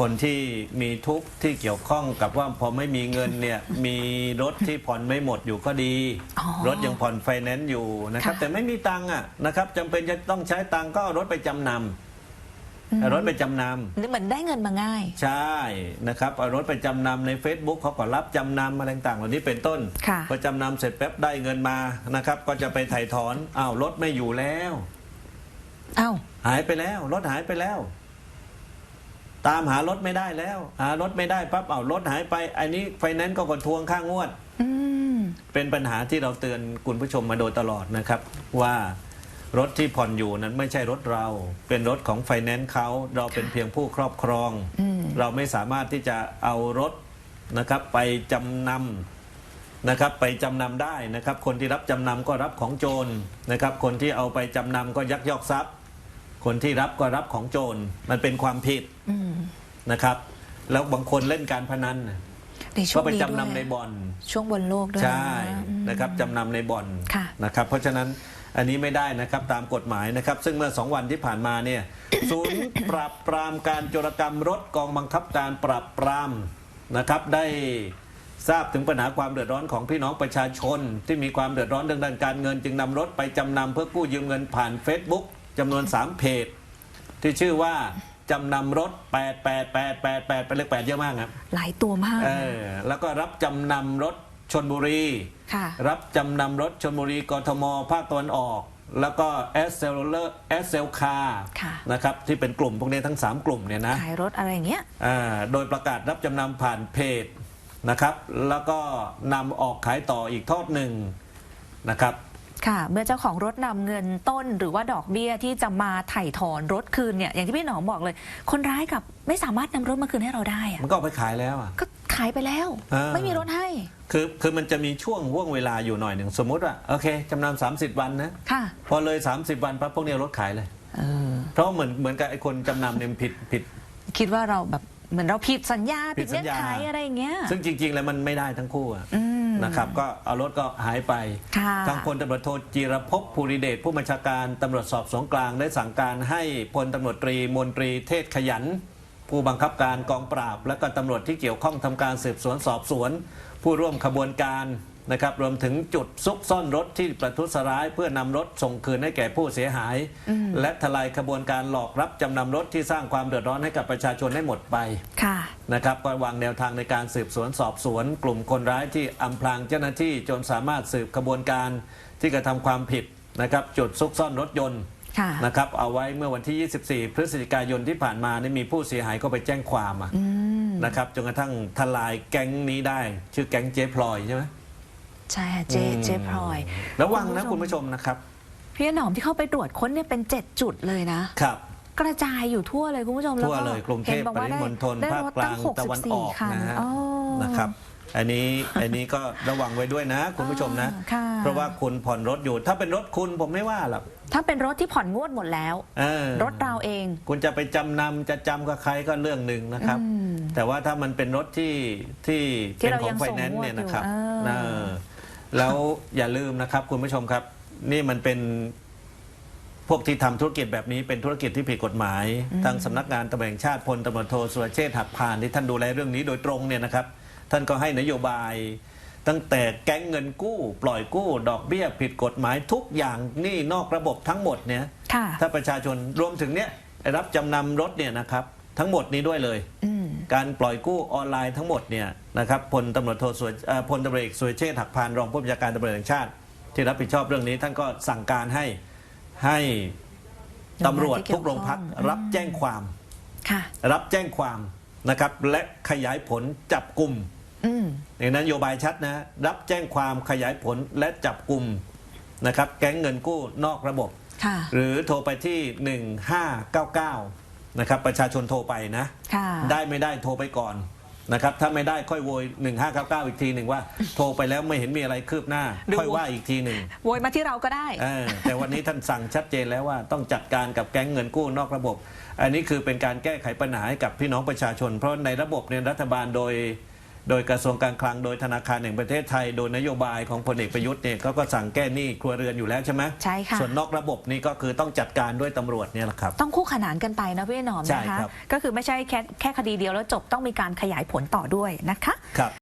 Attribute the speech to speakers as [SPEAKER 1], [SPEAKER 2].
[SPEAKER 1] คนที่มีทุกข์ที่เกี่ยวข้องกับว่าพอไม่มีเงินเนี่ยมีรถที่ผ่อนไม่หมดอยู่ก็ดี
[SPEAKER 2] อ๋อ
[SPEAKER 1] รถยังผ่อนไฟแนนซ์อยู่นะครับ
[SPEAKER 2] ค่ะ
[SPEAKER 1] แต่ไม่มีตังค์อะนะครับจำเป็นจะต้องใช้ตังค์ก็เอารถไปจำนำเอารถไปจำนำ
[SPEAKER 2] เหมือนได้เงินมาง่าย
[SPEAKER 1] ใช่นะครับเอารถไปจำนำใน Facebook เขาก็รับจำนำอะไรต่างๆเหล่านี้เป็นต้น
[SPEAKER 2] ค่ะ
[SPEAKER 1] พอจำนำเสร็จแป๊บได้เงินมานะครับ ก็จะไปถ่ายถอนอ้าวรถไม่อยู่แล้ว
[SPEAKER 2] เอ้า
[SPEAKER 1] หายไปแล้ว รถหายไปแล้ว ตามหารถไม่ได้แล้ว หารถไม่ได้ปั๊บเอารถหายไป อันนี้ไฟแนนซ์ก็กดทวงค่างวด
[SPEAKER 2] อืม
[SPEAKER 1] เป็นปัญหาที่เราเตือนคุณผู้ชมมาโดยตลอดนะครับ ว่ารถที่ผ่อนอยู่นั้นไม่ใช่รถเรา เป็นรถของไฟแนนซ์เขาเราเป็นเพียงผู้ครอบครอง
[SPEAKER 2] อืม
[SPEAKER 1] เราไม่สามารถที่จะเอารถนะครับไปจำนำนะครับไปจำนำได้นะครับ คนที่รับจำนำก็รับของโจรนะครับ คนที่เอาไปจำนำก็ยักยอกทรัพย์ คนที่รับก็รับของโจรมันเป็นความผิด
[SPEAKER 2] อืม
[SPEAKER 1] นะครับ แล้วบางคนเล่นการพนัน
[SPEAKER 2] ในช่
[SPEAKER 1] ก็
[SPEAKER 2] วง
[SPEAKER 1] ไป
[SPEAKER 2] นี้
[SPEAKER 1] จำนำ
[SPEAKER 2] ด้วย
[SPEAKER 1] ในบ่อน
[SPEAKER 2] ช่วงบนโลกด้วย
[SPEAKER 1] ใช่
[SPEAKER 2] อืม
[SPEAKER 1] นะครับจำนำในบ่อน
[SPEAKER 2] ค่ะ
[SPEAKER 1] นะครับ เพราะฉะนั้นอันนี้ไม่ได้นะครับตามกฎหมายนะครับ ซึ่งเมื่อสองวันที่ผ่านมาเนี่ยศูนย์ปราบปรามการโจรกรรมรถกองบังคับการปราบปรามนะครับได้ทราบถึงปัญหาความเดือดร้อนของพี่น้องประชาชน ที่มีความเดือดร้อนเรื่องด้านการเงิน จึงนำรถไปจำนำเพื่อกู้ยืมเงินผ่าน Facebook จำนวน 3 เพจ ที่ชื่อว่าจำนำรถ 88888เป็นเลข8เยอะมากครับ
[SPEAKER 2] หลายตัวมาก
[SPEAKER 1] เออแล้วก็รับจำนำรถชนบุรี
[SPEAKER 2] ค่ะ
[SPEAKER 1] รับจำนำรถชนบุรีกทม ภาคตะวันออก แล้วก็แอสเซลเลอร์แอสเซลคา
[SPEAKER 2] ค่ะ
[SPEAKER 1] นะครับที่เป็นกลุ่มพวกนี้ทั้ง 3 กลุ่มเนี่ยนะ
[SPEAKER 2] ขายรถอะไรอย่างเงี้ย
[SPEAKER 1] อ่าโดยประกาศรับจำนำผ่านเพจนะครับ แล้วก็นำออกขายต่ออีกทอดหนึ่งนะครับ
[SPEAKER 2] ค่ะ เมื่อเจ้าของรถนำเงินต้นหรือว่าดอกเบี้ยที่จะมาไถ่ถอนรถคืนเนี่ยอย่างที่พี่หนอมบอกเลย คนร้ายกับไม่สามารถนำรถมาคืนให้เราได้อะ
[SPEAKER 1] มันก็เอาไปขายแล้วอะ
[SPEAKER 2] ก็ขายไปแล้ว
[SPEAKER 1] อ่า
[SPEAKER 2] ไม่มีรถให้
[SPEAKER 1] คือคือมันจะมีช่วงห่วงเวลาอยู่หน่อยหนึ่งสมมติว่าโอเคจำนำ30วันนะ
[SPEAKER 2] ค่ะ
[SPEAKER 1] พอเลย 30 วันปั๊บพวกนี้เอารถขายเลย
[SPEAKER 2] เออ
[SPEAKER 1] เพราะเหมือนเหมือนกับไอ้คนจำนำเนี่ยมันผิดผิด
[SPEAKER 2] คิดว่าเราแบบเหมือนเราผิดสัญญา
[SPEAKER 1] ผิ
[SPEAKER 2] ผิ
[SPEAKER 1] ด
[SPEAKER 2] ด
[SPEAKER 1] สั
[SPEAKER 2] เงื่
[SPEAKER 1] ญ
[SPEAKER 2] อน
[SPEAKER 1] ญา
[SPEAKER 2] ไขอะไรอย่างเงี้ย
[SPEAKER 1] ซึ่งจริง ๆ แล้วมันไม่ได้ทั้งคู่อะ
[SPEAKER 2] อืม
[SPEAKER 1] นะครับ ก็เอารถก็หายไป
[SPEAKER 2] ค่ะ
[SPEAKER 1] ทางพลตำรวจโทจีรภพภูริเดชผู้บัญชาการตำรวจสอบสวนกลางได้สั่งการให้พลตำรวจตรีมนตรีเทศขยัน ผู้บังคับการกองปราบ และก็ตำรวจที่เกี่ยวข้องทำการสืบสวนสอบสวน ผู้ร่วมขบวนการนะครับรวมถึงจุดซุกซ่อนรถที่ประทุษร้าย เพื่อนำรถส่งคืนให้แก่ผู้เสียหาย และทลายขบวนการหลอกรับจำนำรถที่สร้างความเดือดร้อนให้กับประชาชนให้หมดไป
[SPEAKER 2] ค่ะ
[SPEAKER 1] นะครับก็วางแนวทางในการสืบสวนสอบสวน กลุ่มคนร้ายที่อำพรางเจ้าหน้าที่จนสามารถสืบกระบวนการ ที่กระทำความผิดนะครับจุดซุกซ่อนรถยนต์
[SPEAKER 2] ค่ะ
[SPEAKER 1] นะครับเอาไว้เมื่อวันที่ 24 พฤศจิกายนที่ผ่านมานี่มีผู้เสียหายก็ไปแจ้งความอะ
[SPEAKER 2] อืม
[SPEAKER 1] นะครับจนกระทั่งทลายแก๊งนี้ได้ ชื่อแก๊งเจ๊พลอยใช่ไหม
[SPEAKER 2] ใช่ค่ะเจเจพลอย
[SPEAKER 1] ระวังนะคุณผู้ชมนะครับ
[SPEAKER 2] พี่หนอมที่เข้าไปตรวจค้นเนี่ยเป็นเจ็ดจุดเลยนะ
[SPEAKER 1] ครับ
[SPEAKER 2] กระจายอยู่ทั่วเลยคุณผู้ชม
[SPEAKER 1] ทั่วเลยกรุงเทพ
[SPEAKER 2] ห็นบอก
[SPEAKER 1] ป
[SPEAKER 2] ว่า
[SPEAKER 1] ริ
[SPEAKER 2] ได้
[SPEAKER 1] มณฑล
[SPEAKER 2] ได้
[SPEAKER 1] ภาค
[SPEAKER 2] รถ
[SPEAKER 1] กลาง
[SPEAKER 2] ตั้ง
[SPEAKER 1] ตะวันออก
[SPEAKER 2] 64คัน
[SPEAKER 1] นะฮะ
[SPEAKER 2] อ๋อ
[SPEAKER 1] นะครับอันนี้อันนี้ก็ระวังไว้ด้วยนะ คุณผู้ชมนะ
[SPEAKER 2] อ่าค่ะ
[SPEAKER 1] เพราะว่าคุณผ่อนรถอยู่ ถ้าเป็นรถคุณผมไม่ว่าหรอก
[SPEAKER 2] ถ้าเป็นรถที่ผ่อนงวดหมดแล้ว
[SPEAKER 1] เออ
[SPEAKER 2] รถเราเอง
[SPEAKER 1] คุณจะไปจำนำจะจำกับใครก็เรื่องหนึ่งนะครับ
[SPEAKER 2] อืม
[SPEAKER 1] แต่ว่าถ้ามันเป็นรถที่ที่
[SPEAKER 2] ที่
[SPEAKER 1] เป็น
[SPEAKER 2] เรา
[SPEAKER 1] ขอ
[SPEAKER 2] ยังง
[SPEAKER 1] ไฟ
[SPEAKER 2] ส่ง
[SPEAKER 1] แนนซ์
[SPEAKER 2] งวด
[SPEAKER 1] เนี่ยนะครับ
[SPEAKER 2] อยู่เออ
[SPEAKER 1] เออแล้วอย่าลืมนะครับ คุณผู้ชมครับ นี่มันเป็น พวกที่ทำธุรกิจแบบนี้เป็นธุรกิจที่ผิดกฎหมายทางสำนักงานตำรวจแห่งชาติพลตำรวจโทสุรเชษฐ์หักพานที่ท่านดูแลเรื่องนี้โดยตรงเนี่ยนะครับ ท่านก็ให้นโยบาย ตั้งแต่แก๊งเงินกู้ ปล่อยกู้ ดอกเบี้ย ผิดกฎหมายทุกอย่างหนี่นอกระบบทั้งหมดเนี่ย
[SPEAKER 2] ค่ะ
[SPEAKER 1] ถ้าประชาชนรวมถึงเนี่ยรับจำนำรถเนี่ยนะครับทั้งหมดนี้ด้วยเลย
[SPEAKER 2] อืม
[SPEAKER 1] การปล่อยกู้ออนไลน์ทั้งหมดเนี่ยนะครับพลตำรวจโทสุรเอ่อพลตำรวจเอกสุรเชษฐ์หักพานรองผู้บัญชาการตำรวจแห่งชาติ ที่รับผิดชอบเรื่องนี้ท่านก็สั่งการให้ ให้ตำรวจทุกโรงพักรับแจ้งความ
[SPEAKER 2] ค่ะ
[SPEAKER 1] รับแจ้งความนะครับ และขยายผลจับกลุ่ม
[SPEAKER 2] อืม
[SPEAKER 1] อย่างนั้นนโยบายชัดนะ รับแจ้งความขยายผลและจับกลุ่มนะครับ แก๊งเงินกู้นอกระบบ
[SPEAKER 2] ค่ะ
[SPEAKER 1] หรือโทรไปที่ 1599 นะครับ ประชาชนโทรไปนะ
[SPEAKER 2] ค่ะ
[SPEAKER 1] ได้ไม่ได้โทรไปก่อน นะครับถ้าไม่ได้ค่อยโวย 1599 อีกทีหนึ่งว่า โทรไปแล้วไม่เห็นมีอะไรคืบหน้า
[SPEAKER 2] ดู
[SPEAKER 1] ค่อยว่าอีกทีหนึ่ง
[SPEAKER 2] โวยมาที่เราก็ได้
[SPEAKER 1] เออแต่วันนี้ท่านสั่งชัดเจนแล้วว่าต้องจัดการกับแก๊งเงินกู้นอกระบบ อันนี้คือเป็นการแก้ไขปัญหาให้กับพี่น้องประชาชน เพราะในระบบเนี่ยรัฐบาลโดย โดยกระทรวงการคลังโดยธนาคารแห่งประเทศไทย โดยนโยบายของพลเอกประยุทธ์เนี่ยเขาก็สั่งแก้หนี้ครัวเรือนอยู่แล้วใช่ไหม
[SPEAKER 2] ใช่ค่ะ
[SPEAKER 1] ส่วนนอกระบบนี่ก็คือต้องจัดการด้วยตำรวจเนี่ยแหละครับ
[SPEAKER 2] ต้องคู่ขนานกันไปนะพี่หนอม
[SPEAKER 1] ใช่
[SPEAKER 2] นะคะ
[SPEAKER 1] ครับ
[SPEAKER 2] ก็คือไม่ใช่แค่แค่คดีเดียวแล้วจบต้องมีการขยายผลต่อด้วยนะคะ
[SPEAKER 1] ครับ